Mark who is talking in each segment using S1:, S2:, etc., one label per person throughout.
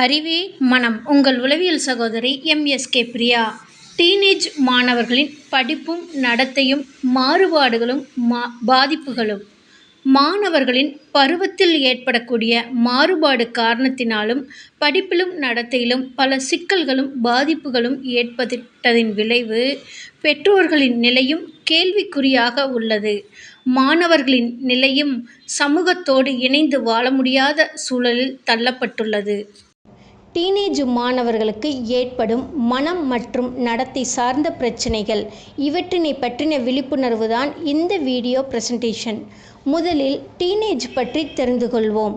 S1: அறிவே மனம். உங்கள் உளவியல் சகோதரி எம்எஸ்கே பிரியா. டீனேஜ் மாணவர்களின் படிப்பும் நடத்தையும் மாறுபாடுகளும் மா பாதிப்புகளும். மாணவர்களின் பருவத்தில் ஏற்படக்கூடிய மாறுபாடு காரணத்தினாலும் படிப்பிலும் நடத்தையிலும் பல சிக்கல்களும் பாதிப்புகளும் ஏற்பட்டதின் விளைவு பெற்றோர்களின் நிலையும் கேள்விக்குறியாக உள்ளது. மாணவர்களின் நிலையும் சமூகத்தோடு இணைந்து வாழ முடியாத சூழலில் தள்ளப்பட்டுள்ளது.
S2: டீனேஜ் மாணவர்களுக்கு ஏற்படும் மனம் மற்றும் நடத்தை சார்ந்த பிரச்சனைகள் இவற்றினை பற்றின விழிப்புணர்வு தான் இந்த வீடியோ பிரசன்டேஷன். முதலில் டீனேஜ் பற்றி தெரிந்து கொள்வோம்.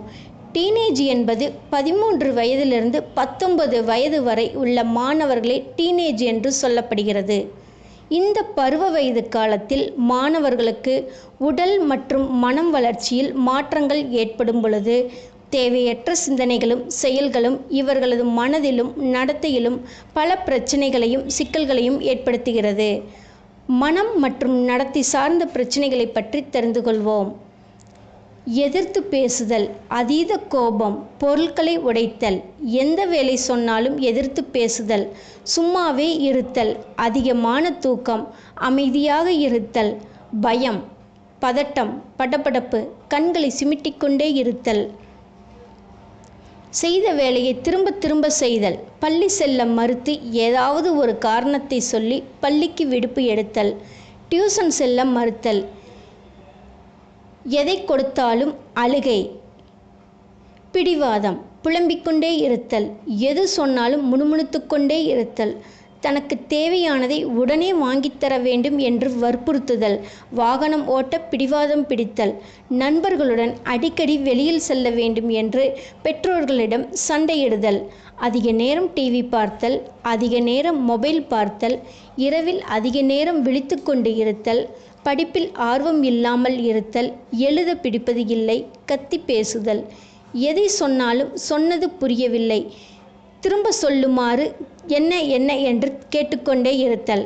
S2: டீனேஜ் என்பது பதிமூன்று வயதிலிருந்து பத்தொன்பது வயது வரை உள்ள மாணவர்களே டீனேஜ் என்று சொல்லப்படுகிறது. இந்த பருவ வயது காலத்தில் மாணவர்களுக்கு உடல் மற்றும் மனம் வளர்ச்சியில் மாற்றங்கள் ஏற்படும் பொழுது தேவையற்ற சிந்தனைகளும் செயல்களும் இவர்களது மனதிலும் நடத்தையிலும் பல பிரச்சனைகளையும் சிக்கல்களையும் ஏற்படுத்துகிறது. மனம் மற்றும் நடத்தை சார்ந்த பிரச்சனைகளை பற்றி தெரிந்து கொள்வோம். எதிர்த்து பேசுதல் அதீத கோபம் பொருட்களை உடைத்தல் எந்த வேலை சொன்னாலும் எதிர்த்து பேசுதல் சும்மாவே இருத்தல் அதிகமான தூக்கம் அமைதியாக இருத்தல் பயம் பதட்டம் படபடப்பு கண்களை சிமிட்டிக்கொண்டே இருத்தல் செய்த வேலையை திரும்ப திரும்ப செய்தல். பள்ளி செல்ல மறுத்து ஏதாவது ஒரு காரணத்தை சொல்லி பள்ளிக்கு விடுப்பு எடுத்தல். டியூசன் செல்ல மறுத்தல். எதை கொடுத்தாலும் அழுகை. பிடிவாதம். புலம்பிக்கொண்டே இருத்தல். எது சொன்னாலும் முணுமுணுத்து கொண்டே இருத்தல். தனக்கு தேவையானதை உடனே வாங்கித்தர வேண்டும் என்று வற்புறுத்துதல் வாகனம் ஓட்ட பிடிவாதம் பிடித்தல் நண்பர்களுடன் அடிக்கடி வெளியில் செல்ல வேண்டும் என்று பெற்றோர்களிடம் சண்டையிடுதல் அதிக நேரம் டிவி பார்த்தல் அதிக நேரம் மொபைல் பார்த்தல் இரவில் அதிக நேரம் விழித்து கொண்டு இருத்தல் படிப்பில் ஆர்வம் இல்லாமல் இருத்தல் எழுத பிடிப்பது இல்லை கத்தி பேசுதல். எதை சொன்னாலும் சொன்னது புரியவில்லை. திரும்ப சொல்லுமாறு என்ன என்ன என்று கேட்டுக்கொண்டே இருத்தல்.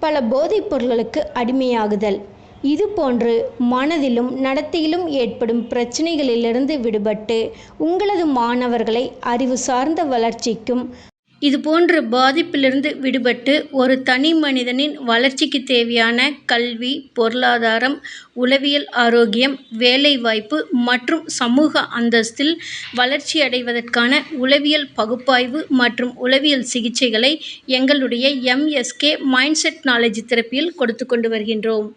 S2: பல போதைப் பொருட்களுக்கு அடிமையாகுதல். இதுபோன்று மனதிலும் நடத்தையிலும் ஏற்படும் பிரச்சனைகளிலிருந்து விடுபட்டு உங்களது மாணவர்களை அறிவு சார்ந்த வளர்ச்சிக்கும்
S1: இது போன்ற பாதிப்பிலிருந்து விடுபட்டு ஒரு தனி மனிதனின் வளர்ச்சிக்கு தேவையான கல்வி பொருளாதாரம் உளவியல் ஆரோக்கியம் வேலைவாய்ப்பு மற்றும் சமூக அந்தஸ்தில் வளர்ச்சியடைவதற்கான உளவியல் பகுப்பாய்வு மற்றும் உளவியல் சிகிச்சைகளை எங்களுடைய எம்எஸ்கே மைண்ட்செட் நாலேஜ் தெரப்பியில் கொடுத்து கொண்டு வருகின்றோம்.